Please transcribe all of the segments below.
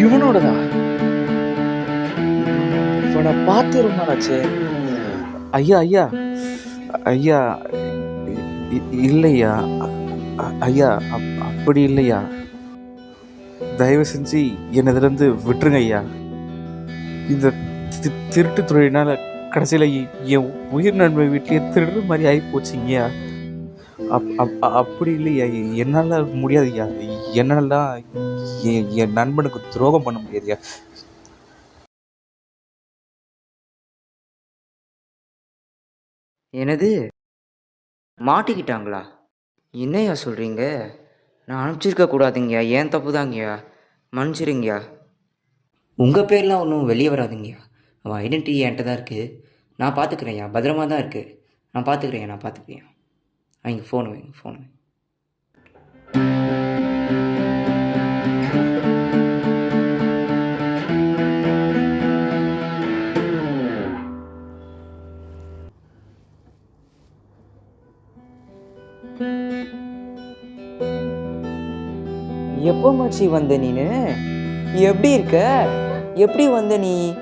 இவனோடதா? இவனை பார்த்து ரொம்ப நாளாச்சு ஐயா ஐயா. ஐயா இல்லையா? ஐயா அப்- அப்படி இல்லையா? தயவு செஞ்சு என்னதுலேருந்து விட்டுருங்க ஐயா. இந்த திருட்டு தொழிலினால கடைசியில் என் உயிர் நன்மை வீட்லேயே திருடுற மாதிரி ஆகி போச்சுங்கய்யா அப் அப் அப்படி இல்லையா? என்னால் முடியாதுய்யா என்னாலாம் என் நண்பனுக்கு துரோகம் பண்ண முடியாதுயா? என்னது? மாட்டிக்கிட்டாங்களா? என்னய்யா சொல்கிறீங்க நான் அனுப்பிச்சிருக்க கூடாதுங்கய்யா. ஏன் தப்பு தாங்கய்யா மன்னிச்சிருங்கய்யா. உங்கள் பேர்லாம் ஒன்றும் வெளியே வராதுங்கய்யா. அவன் ஐடென்டிட்டி என்கிட்ட தான் இருக்குது நான் பார்த்துக்கிறேன்யா பத்திரமா தான் இருக்குது நான் பார்த்துக்கிறேன் நான் பார்த்துக்கிறேன் வைங்க ஃபோன் வைங்க ஃபோன் வைங்க எப்போ மச்சி வந்த நீனு? எப்படி இருக்க? எப்படி வந்த நீ?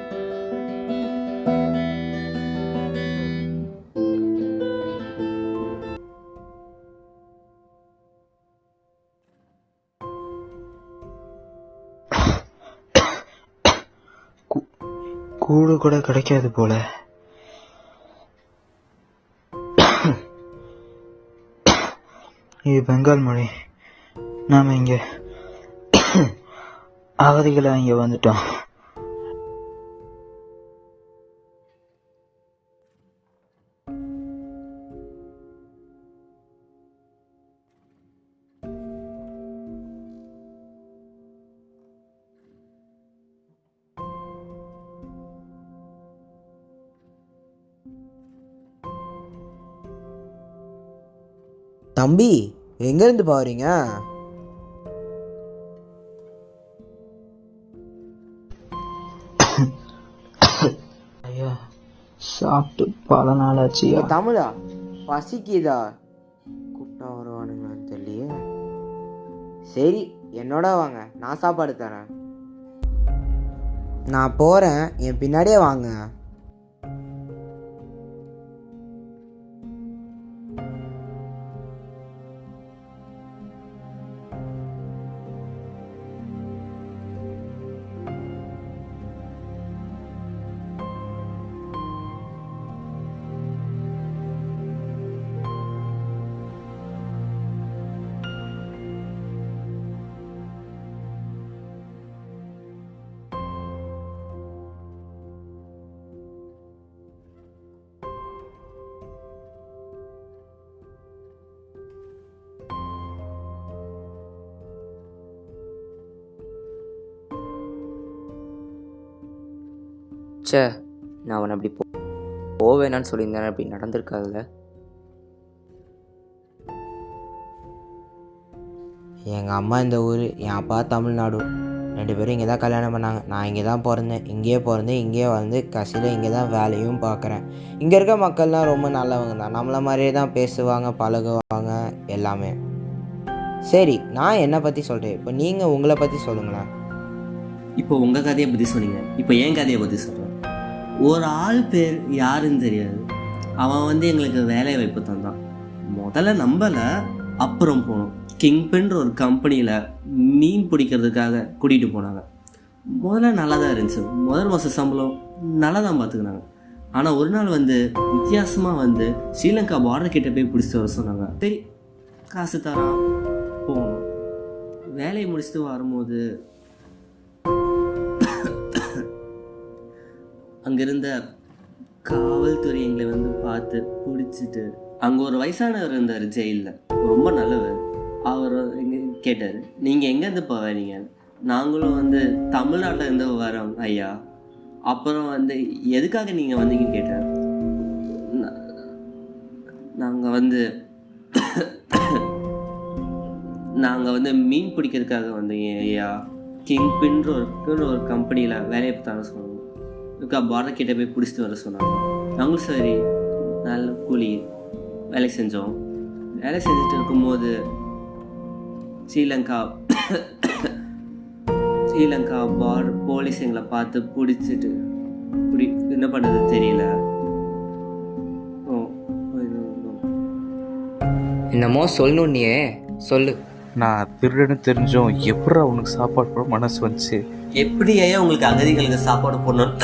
கூடு கூட கிடைக்காது போல. இது பெங்கால் மொழி. நாம இங்கே அகதிகளா இங்க வந்துட்டோம். தம்பி எங்கேருந்து பாருங்க ஐயா சாப்பிட்டு பல நாள் ஆச்சு தமிழா? பசிக்குதா? கூப்பிட்டா வருவானுங்களான்னு தெரியலையே. சரி என்னோட வாங்க. நான் சாப்பாடு தரேன். நான் போகிறேன் என் பின்னாடியே வாங்க. ச்சே நான் அவனை அப்படி போ போவேணான்னு சொல்லியிருந்தேன். அப்படி நடந்திருக்காதுல்ல. எங்கள் அம்மா இந்த ஊர் என் அப்பா தமிழ்நாடு. ரெண்டு பேரும் இங்கே தான் கல்யாணம் பண்ணாங்க. நான் இங்கே தான் பிறந்தேன். இங்கேயே பிறந்தேன் இங்கேயே வந்து கடைசியில் இங்கே தான் வேலையும் பார்க்குறேன் இங்கே இருக்க மக்கள்லாம் ரொம்ப நல்லவங்க தான். நம்மளை மாதிரியே தான் பேசுவாங்க பழகுவாங்க எல்லாமே. சரி நான் என்னை பற்றி சொல்கிறேன் இப்போ நீங்கள் உங்களை பற்றி சொல்லுங்களேன். இப்போ உங்கள் கதையை பற்றி சொன்னீங்க. இப்போ என் கதையை பற்றி சொல்கிறேன் ஒரு ஆள் பேர் யாருன்னு தெரியாது. அவன் வந்து எங்களுக்கு வேலை வாய்ப்பு தந்தான். முதல்ல நம்பலை அப்புறம் போனோம். கிங்பின்ற ஒரு கம்பெனியில் மீன் பிடிக்கிறதுக்காக கூட்டிகிட்டு போனாங்க. முதல்ல நல்லா தான் இருந்துச்சு. முதல் மாத சம்பளம் நல்லா தான் பார்த்துக்கினாங்க ஆனால் ஒரு நாள் வந்து வித்தியாசமாக வந்து ஸ்ரீலங்கா பார்டர் கிட்ட போய் பிடிச்சிட்டு வர சொன்னாங்க. சரி காசு தரான் போகணும். வேலையை முடிச்சுட்டு வரும்போது அங்கிருந்த காவல்துறை எங்களை வந்து பார்த்து பிடிச்சிட்டு அங்கே ஒரு வயசானவர் இருந்தார் ஜெயிலில். ரொம்ப நல்லவர். அவர் எங்கே கேட்டார் நீங்கள் எங்கேருந்து இப்போ வரீங்க நாங்களும் வந்து தமிழ்நாட்டில் இருந்து வரோம் ஐயா. அப்புறம் வந்து எதுக்காக நீங்கள் வந்தீங்கன்னு கேட்டார். நாங்கள் வந்து நாங்கள் வந்து மீன் பிடிக்கிறதுக்காக வந்தீங்க ஐயா. கிங் பின்ற ஒரு ஒரு கம்பெனியில் வேலையை பார்த்தாங்க சொல்லுவோம் இதுக்கா பார்டர் கிட்ட போய் பிடிச்சிட்டு வர சொன்னாங்க. நாங்களும் சரி நல்ல கூலி வேலை செஞ்சோம். வேலை செஞ்சுட்டு இருக்கும்போது ஸ்ரீலங்கா ஸ்ரீலங்கா பார் போலீஸ் எங்களை பார்த்து பிடிச்சிட்டு பிடி என்ன பண்ணுறது தெரியல. என்னமோ சொல்லணும் நீ சொல்லு. நான் திருடன்னு தெரிஞ்சும். எப்படா உனக்கு சாப்பாடு போட மனசு வந்துச்சு? எப்படி ஐயா உங்களுக்கு அகதிகளுக்கு சாப்பாடு போடணும்னு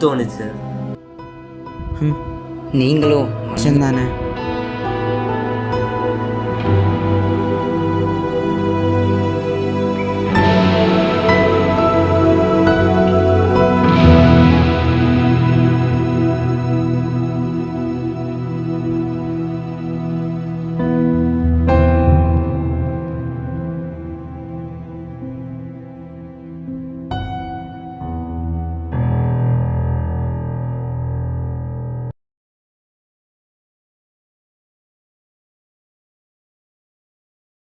தோணுச்சு. நீங்களும் மனுஷன் தானே